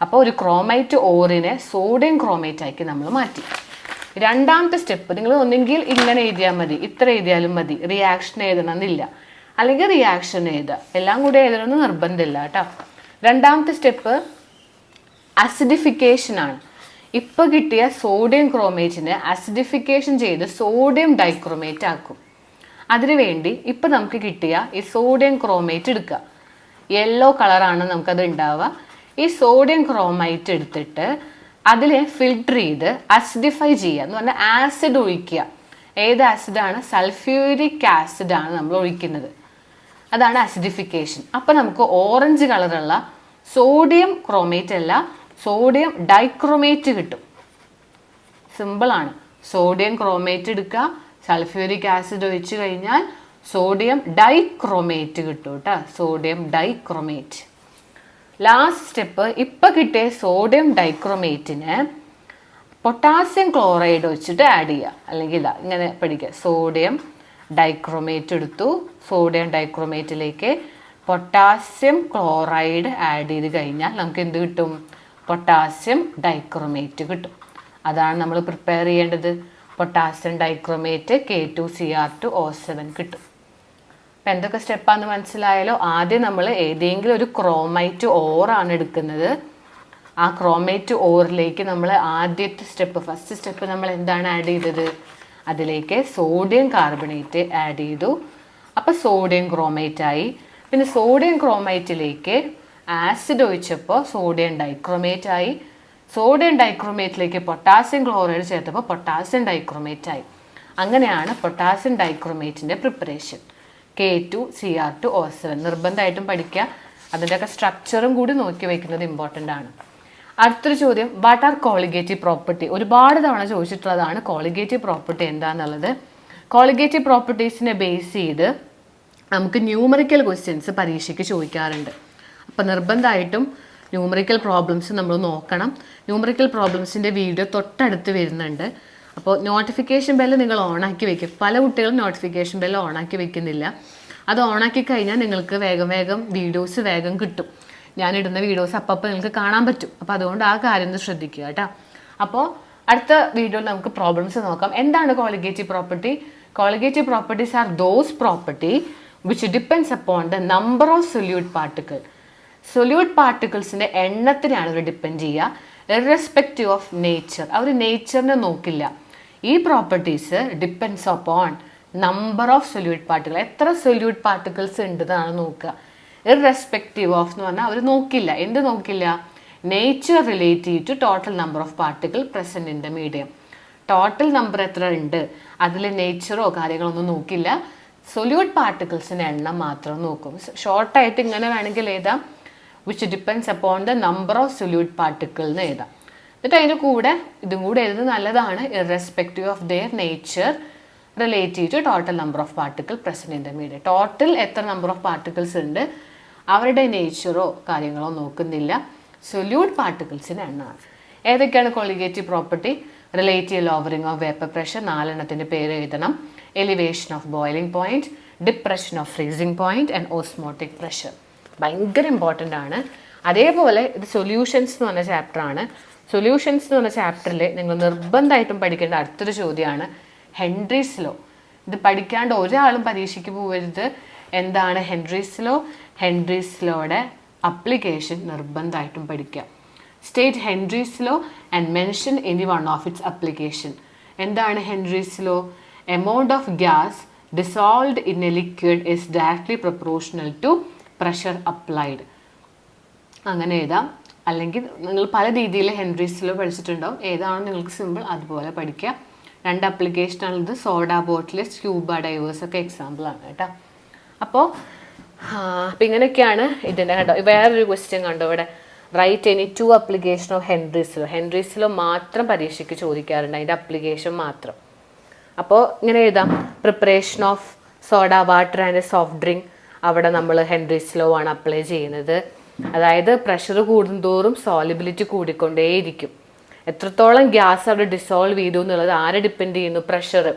അപ്പോൾ ഒരു ക്രോമൈറ്റ് ഓറിനെ സോഡിയം ക്രോമേറ്റ് ആക്കി നമ്മൾ മാറ്റി. രണ്ടാമത്തെ സ്റ്റെപ്പ് നിങ്ങൾ ഒന്നെങ്കിൽ ഇങ്ങനെ എഴുതിയാൽ മതി. ഇത്ര എഴുതിയാലും മതി. റിയാക്ഷൻ എഴുതണം എന്നില്ല അല്ലെങ്കിൽ റിയാക്ഷൻ എഴുതുക. എല്ലാം കൂടെ എഴുതണമെന്ന് നിർബന്ധമില്ല കേട്ടോ. രണ്ടാമത്തെ സ്റ്റെപ്പ് അസിഡിഫിക്കേഷൻ ആണ്. ഇപ്പോൾ കിട്ടിയ സോഡിയം ക്രോമേറ്റിനെ അസിഡിഫിക്കേഷൻ ചെയ്ത് സോഡിയം ഡൈക്രോമേറ്റ് ആക്കും. അതിനുവേണ്ടി ഇപ്പോൾ നമുക്ക് കിട്ടിയ ഈ സോഡിയം ക്രോമേറ്റ് എടുക്കുക. യെല്ലോ കളറാണ് നമുക്കത് ഉണ്ടാവുക. ഈ സോഡിയം ക്രോമൈറ്റ് എടുത്തിട്ട് അതിനെ ഫിൽട്ടർ ചെയ്ത് അസിഡിഫൈ ചെയ്യുക. എന്ന് പറഞ്ഞാൽ ആസിഡ് ഒഴിക്കുക. ഏത് ആസിഡാണ് സൾഫ്യൂരിക് ആസിഡാണ് നമ്മൾ ഒഴിക്കുന്നത്. അതാണ് അസിഡിഫിക്കേഷൻ അപ്പോൾ നമുക്ക് ഓറഞ്ച് കളറുള്ള സോഡിയം ക്രോമേറ്റ് അല്ല സോഡിയം ഡൈക്രോമേറ്റ് കിട്ടും. സിമ്പിളാണ് സോഡിയം ക്രോമേറ്റ് എടുക്കുക. സൾഫ്യൂരിക് ആസിഡ് ഒഴിച്ച് കഴിഞ്ഞാൽ സോഡിയം ഡൈക്രോമേറ്റ് കിട്ടും കേട്ടോ. സോഡിയം ഡൈക്രോമേറ്റ് ലാസ്റ്റ് സ്റ്റെപ്പ് ഇപ്പം കിട്ടിയ സോഡിയം ഡൈക്രോമേറ്റിന് പൊട്ടാസ്യം ക്ലോറൈഡ് വെച്ചിട്ട് ആഡ് ചെയ്യുക. അല്ലെങ്കിൽ ഇതാ ഇങ്ങനെ പഠിക്കുക. സോഡിയം ഡൈക്രോമേറ്റ് എടുത്തു. സോഡിയം ഡൈക്രോമേറ്റിലേക്ക് പൊട്ടാസ്യം ക്ലോറൈഡ് ആഡ് ചെയ്ത് കഴിഞ്ഞാൽ നമുക്ക് എന്ത് കിട്ടും? പൊട്ടാസ്യം ഡൈക്രോമേറ്റ് കിട്ടും. അതാണ് നമ്മൾ പ്രിപ്പയർ ചെയ്യേണ്ടത്. Potassium dichromate K two C R two O seven കിട്ടും. അപ്പം എന്തൊക്കെ സ്റ്റെപ്പാന്ന് മനസ്സിലായാലോ? ആദ്യം നമ്മൾ ഏതെങ്കിലും ഒരു ക്രോമൈറ്റ് ഓറാണ് എടുക്കുന്നത്. ആ ക്രോമേറ്റ് ഓറിലേക്ക് നമ്മൾ ആദ്യത്തെ സ്റ്റെപ്പ് ഫസ്റ്റ് സ്റ്റെപ്പ് നമ്മൾ എന്താണ് ആഡ് ചെയ്തത്? അതിലേക്ക് സോഡിയം കാർബണേറ്റ് ആഡ് ചെയ്തു. അപ്പോൾ സോഡിയം ക്രോമേറ്റ് ആയി. പിന്നെ സോഡിയം ക്രോമേറ്റിലേക്ക് ആസിഡ് ഒഴിച്ചപ്പോൾ സോഡിയം ഡൈക്രോമേറ്റ് ആയി. സോഡിയം ഡൈക്രോമേറ്റിലേക്ക് പൊട്ടാസ്യം ക്ലോറൈഡ് ചേർത്തപ്പോൾ പൊട്ടാസ്യം ഡൈക്രോമേറ്റ് ആയി. അങ്ങനെയാണ് potassium ഡൈക്രോമേറ്റിന്റെ preparation K two C R two O seven നിർബന്ധമായിട്ടും പഠിക്കുക. അതിന്റെയൊക്കെ സ്ട്രക്ചറും കൂടി നോക്കി വയ്ക്കുന്നത് ഇമ്പോർട്ടന്റ് ആണ്. അടുത്തൊരു ചോദ്യം വാട്ട് ആർ കോളിഗേറ്റീവ് പ്രോപ്പർട്ടി ഒരുപാട് തവണ ചോദിച്ചിട്ടുള്ളതാണ് കോളിഗേറ്റീവ് പ്രോപ്പർട്ടി എന്താണെന്നുള്ളത് കോളിഗേറ്റീവ് പ്രോപ്പർട്ടീസിനെ ബേസ് ചെയ്ത് നമുക്ക് ന്യൂമറിക്കൽ ക്വസ്റ്റ്യൻസ് പരീക്ഷയ്ക്ക് ചോദിക്കാറുണ്ട്. അപ്പോൾ നിർബന്ധമായിട്ടും ന്യൂമറിക്കൽ പ്രോബ്ലംസ് നമ്മൾ നോക്കണം. ന്യൂമറിക്കൽ പ്രോബ്ലംസിന്റെ വീഡിയോ തൊട്ടടുത്ത് വരുന്നുണ്ട്. അപ്പോൾ നോട്ടിഫിക്കേഷൻ ബെല്ല് നിങ്ങൾ ഓണാക്കി വെക്കും. പല കുട്ടികളും നോട്ടിഫിക്കേഷൻ ബെല്ല് ഓണാക്കി വെക്കുന്നില്ല. അത് ഓണാക്കി കഴിഞ്ഞാൽ നിങ്ങൾക്ക് വേഗം വേഗം വീഡിയോസ് വേഗം കിട്ടും. ഞാനിടുന്ന വീഡിയോസ് അപ്പപ്പോൾ നിങ്ങൾക്ക് കാണാൻ പറ്റും. അപ്പോൾ അതുകൊണ്ട് ആ കാര്യം ഒന്ന് ശ്രദ്ധിക്കുക കേട്ടോ. അപ്പോൾ അടുത്ത വീഡിയോയിൽ നമുക്ക് പ്രോബ്ലംസ് നോക്കാം. എന്താണ് colligative property colligative properties are those property which depends upon the number of solute particle solute പാർട്ടിക്കിൾസിന്റെ എണ്ണത്തിനാണ് അവർ ഡിപ്പെൻഡ് ചെയ്യുക. ഇറസ്പെക്റ്റീവ് ഓഫ് നേച്ചർ അവർ നേച്ചറിനെ നോക്കില്ല. ഈ properties depends upon number of solute particle എത്ര സൊല്യൂട്ട് പാർട്ടിക്കിൾസ് ഉണ്ടെന്നാണ് നോക്കുക. ഇറസ്പെക്റ്റീവ് ഓഫ് എന്ന് പറഞ്ഞാൽ അവർ നോക്കില്ല. എന്ത് നോക്കില്ല? Nature relative to total number of particle present in the medium total number എത്ര ഉണ്ട്? അതിൽ നേച്ചറോ കാര്യങ്ങളൊന്നും നോക്കില്ല. സൊല്യൂട്ട് പാർട്ടിക്കിൾസിന്റെ എണ്ണം മാത്രം നോക്കും. ഷോർട്ടായിട്ട് ഇങ്ങനെ വേണമെങ്കിൽ എഴുതാം. Which depends upon the number of solute particle എന്ന് എഴുതാം. എന്നിട്ട് അതിന്റെ കൂടെ ഇതും കൂടെ എഴുതുന്നത് നല്ലതാണ്. Irrespective of their nature relative to total number of particle present in the media total എത്ര നമ്പർ ഓഫ് പാർട്ടിക്കിൾസ് ഉണ്ട്? അവരുടെ നേച്ചറോ കാര്യങ്ങളോ നോക്കുന്നില്ല. സൊല്യൂട്ട് പാർട്ടിക്കിൾസിന് എണ്ണമാണ് ഏതൊക്കെയാണ് colligative property relative lowering of vapour pressure നാലെണ്ണത്തിന്റെ പേര് എഴുതണം. Elevation of boiling point depression of freezing point and osmotic pressure ഭയങ്കര ഇമ്പോർട്ടന്റ് ആണ്. അതേപോലെ ഇത് സൊല്യൂഷൻസ് എന്ന് പറഞ്ഞ ചാപ്റ്ററാണ് സൊല്യൂഷൻസ് എന്ന് പറഞ്ഞ ചാപ്റ്ററിൽ നിങ്ങൾ നിർബന്ധമായിട്ടും പഠിക്കേണ്ട അടുത്തൊരു ചോദ്യമാണ് ഹെൻറീസ് ലോ. ഇത് പഠിക്കാണ്ട് ഒരാളും പരീക്ഷയ്ക്ക് പോകരുത് എന്താണ് ഹെൻറീസ് ലോ? ഹെൻറീസ് ലോയുടെ അപ്ലിക്കേഷൻ നിർബന്ധമായിട്ടും പഠിക്കുക. State Henry's law and mention any one of its application എന്താണ് Henry's law? Amount of gas dissolve in a liquid is directly proportional to pressure applied അങ്ങനെ എഴുതാം. അല്ലെങ്കിൽ നിങ്ങൾ പല രീതിയിൽ ഹെൻറീസിലോ പഠിച്ചിട്ടുണ്ടാവും. ഏതാണോ നിങ്ങൾക്ക് സിമ്പിൾ അതുപോലെ പഠിക്കുക. രണ്ട് ആപ്ലിക്കേഷനാണുള്ളത് സോഡ ബോട്ടിൽ സ്ക്യൂബ ഡൈവേഴ്സ് ഒക്കെ എക്സാമ്പിൾ ആണ് കേട്ടോ. അപ്പോൾ അപ്പം ഇങ്ങനെയൊക്കെയാണ് ഇതിന്റെ കണ്ടോ. വേറൊരു ക്വസ്റ്റ്യൻ കണ്ടോ ഇവിടെ? Write any two application of ഹെൻറീസിലോ ഹെൻറീസിലോ മാത്രം പരീക്ഷയ്ക്ക് ചോദിക്കാറുണ്ട്. അതിന്റെ അപ്ലിക്കേഷൻ മാത്രം. അപ്പോൾ ഇങ്ങനെ എഴുതാം. Preparation of soda water and soft drink അവിടെ നമ്മൾ ഹെൻറിസ് ലോ ആണ് അപ്ലൈ ചെയ്യുന്നത്. അതായത് പ്രഷർ കൂടുന്തോറും സോളിബിലിറ്റി കൂടിക്കൊണ്ടേയിരിക്കും. എത്രത്തോളം ഗ്യാസ് അവിടെ ഡിസോൾവ് ചെയ്തു എന്നുള്ളത് ആരെ ഡിപ്പെൻഡ് ചെയ്യുന്നു? പ്രഷർ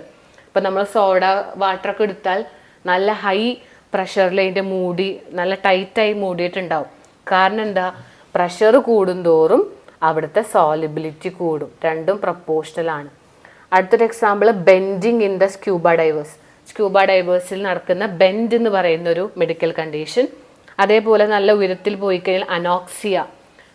ഇപ്പം നമ്മൾ സോഡ വാട്ടറൊക്കെ എടുത്താൽ നല്ല ഹൈ പ്രഷറിൽ അതിന്റെ മൂടി നല്ല ടൈറ്റായി മൂടിയിട്ടുണ്ടാവും. കാരണം എന്താ? പ്രഷർ കൂടുന്തോറും അവിടുത്തെ സോളിബിലിറ്റി കൂടും. രണ്ടും പ്രപ്പോഷണലാണ് അടുത്തൊരു example bending in the scuba divers scuba ഡൈവേഴ്സിൽ നടക്കുന്ന ബെൻഡ് എന്ന് പറയുന്ന ഒരു മെഡിക്കൽ കണ്ടീഷൻ. അതേപോലെ നല്ല ഉയരത്തിൽ പോയി കഴിഞ്ഞാൽ അനോക്സിയ.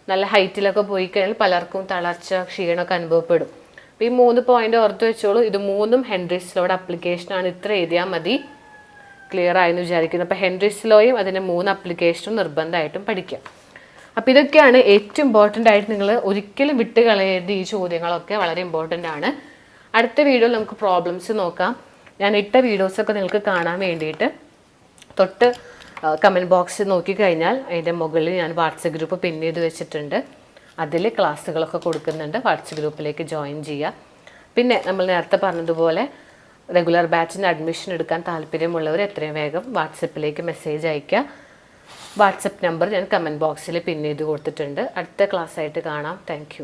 നല്ല ഹൈറ്റിലൊക്കെ പോയി കഴിഞ്ഞാൽ പലർക്കും തളർച്ച ക്ഷീണമൊക്കെ അനുഭവപ്പെടും. അപ്പോൾ ഈ മൂന്ന് പോയിന്റ് ഓർത്ത് വെച്ചോളൂ. ഇത് മൂന്നും ഹെൻറിസ് ലോയുടെ അപ്ലിക്കേഷനാണ് ഇത്ര എഴുതിയാൽ മതി. ക്ലിയർ ആയെന്ന് വിചാരിക്കുന്നു. അപ്പോൾ ഹെൻറിസ് ലോയും അതിന്റെ മൂന്ന് അപ്ലിക്കേഷനും നിർബന്ധമായിട്ടും പഠിക്കാം. അപ്പോൾ ഇതൊക്കെയാണ് ഏറ്റവും ഇമ്പോർട്ടന്റ് ആയിട്ട് നിങ്ങൾ ഒരിക്കലും വിട്ട് കളയരുത് ഈ ചോദ്യങ്ങളൊക്കെ. വളരെ ഇമ്പോർട്ടന്റ് ആണ്. അടുത്ത വീഡിയോയിൽ നമുക്ക് പ്രോബ്ലംസ് നോക്കാം. ഞാൻ ഇട്ട വീഡിയോസൊക്കെ നിങ്ങൾക്ക് കാണാൻ വേണ്ടിയിട്ട് തൊട്ട് കമന്റ് ബോക്സ് നോക്കിക്കഴിഞ്ഞാൽ അതിന്റെ മുകളിൽ ഞാൻ വാട്സപ്പ് ഗ്രൂപ്പ് പിൻ ചെയ്ത് വെച്ചിട്ടുണ്ട്. അതിൽ ക്ലാസ്സുകളൊക്കെ കൊടുക്കുന്നുണ്ട്. വാട്സപ്പ് ഗ്രൂപ്പിലേക്ക് ജോയിൻ ചെയ്യുക. പിന്നെ നമ്മൾ നേരത്തെ പറഞ്ഞതുപോലെ റെഗുലർ ബാച്ചിന് അഡ്മിഷൻ എടുക്കാൻ താല്പര്യമുള്ളവർ എത്രയും വേഗം വാട്സപ്പിലേക്ക് മെസ്സേജ് അയയ്ക്കുക. വാട്സപ്പ് നമ്പർ ഞാൻ കമന്റ് ബോക്സിൽ പിൻ ചെയ്ത് കൊടുത്തിട്ടുണ്ട്. അടുത്ത ക്ലാസ്സായിട്ട് കാണാം. താങ്ക്